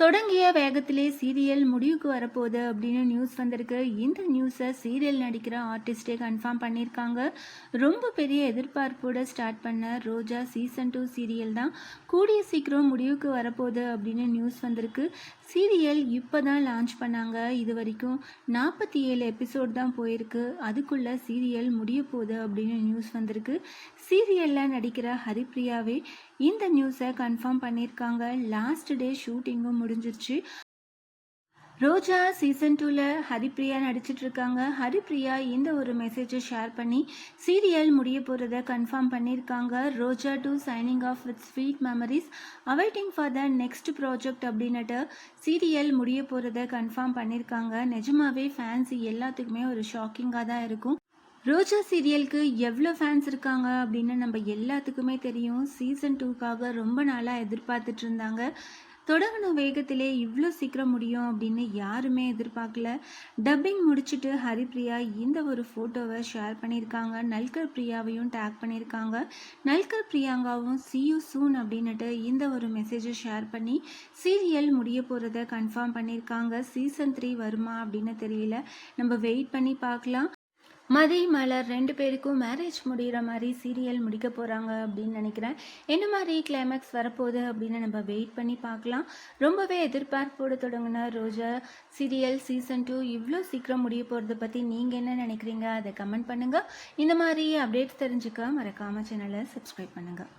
தொடங்கிய வேகத்திலே சீரியல் முடிவுக்கு வரப்போகுது அப்படின்னு நியூஸ் வந்திருக்கு. இந்த நியூஸை சீரியல் நடிக்கிற ஆர்டிஸ்டே கன்ஃபார்ம் பண்ணியிருக்காங்க. ரொம்ப பெரிய எதிர்பார்ப்போடு ஸ்டார்ட் பண்ண ரோஜா சீசன் டூ சீரியல் தான். கூடிய சீக்கிரம் முடிவுக்கு வரப்போகுது அப்படின்னு நியூஸ் வந்திருக்கு. சீரியல் இப்போ தான் லான்ச் பண்ணாங்க. இது வரைக்கும் நாற்பத்தி ஏழு எபிசோட் தான் போயிருக்கு. அதுக்குள்ளே சீரியல் முடிய போகுது அப்படின்னு நியூஸ் வந்திருக்கு. சீரியலில் நடிக்கிற ஹரிப்ரியாவே இந்த நியூஸை கன்ஃபார்ம் பண்ணியிருக்காங்க. லாஸ்ட் டே ஷூட்டிங்கும் முடிஞ்சிருச்சு. ரோஜா சீசன் டூவில் ஹரிப்ரியா நடிச்சிட்டு இருக்காங்க ஹரிப்ரியா இந்த ஒரு மெசேஜை ஷேர் பண்ணி சீரியல் முடிய போகிறத கன்ஃபார்ம் பண்ணியிருக்காங்க Roja two signing off with sweet memories awaiting for the next project அப்படின்னுட்டு சீரியல் முடிய போகிறத கன்ஃபார்ம் பண்ணியிருக்காங்க நிஜமாவே ஃபேன்ஸ் எல்லாத்துக்குமே ஒரு ஷாக்கிங்காக தான் இருக்கும். ரோஜா சீரியலுக்கு எவ்வளோ ஃபேன்ஸ் இருக்காங்க அப்படின்னு நம்ம எல்லாத்துக்குமே தெரியும். சீசன் டூக்காக ரொம்ப நாளாக எதிர்பார்த்துட்டு இருந்தாங்க தொடங்கின வேகத்திலே இவ்வளோ சீக்கிரம் முடியும் அப்படின்னு யாருமே எதிர்பார்க்கல. டப்பிங் முடிச்சுட்டு ஹரிப்ரியா இந்த ஒரு ஃபோட்டோவை ஷேர் பண்ணியிருக்காங்க. நல்கர் பிரியாவையும் டேக் பண்ணியிருக்காங்க. நல்கர் பிரியாங்காவும் சியூ சூன் அப்படின்னுட்டு இந்த ஒரு மெசேஜை ஷேர் பண்ணி சீரியல் முடிய போகிறத கன்ஃபார்ம் பண்ணியிருக்காங்க. சீசன் த்ரீ வருமா அப்படின்னு தெரியல. நம்ம வெயிட் பண்ணி பார்க்கலாம். மதி மலர் ரெண்டு பேருக்கும் மேரேஜ் முடிகிற மாதிரி சீரியல் முடிக்க போகிறாங்க அப்படின்னு நினைக்கிறேன். என்ன மாதிரி கிளைமேக்ஸ் வரப்போகுது அப்படின்னு நம்ம வெயிட் பண்ணி பார்க்கலாம். ரொம்பவே எதிர்பார்ப்போடு தொடங்கின ரோஜா சீரியல் சீசன் டூ இவ்வளோ சீக்கிரம் முடிய போகிறத பற்றி நீங்கள் என்ன நினைக்கிறீங்க? அதை கமெண்ட் பண்ணுங்கள் இந்த மாதிரி அப்டேட்ஸ் தெரிஞ்சுக்க மறக்காமல் சேனலை சப்ஸ்கிரைப் பண்ணுங்கள்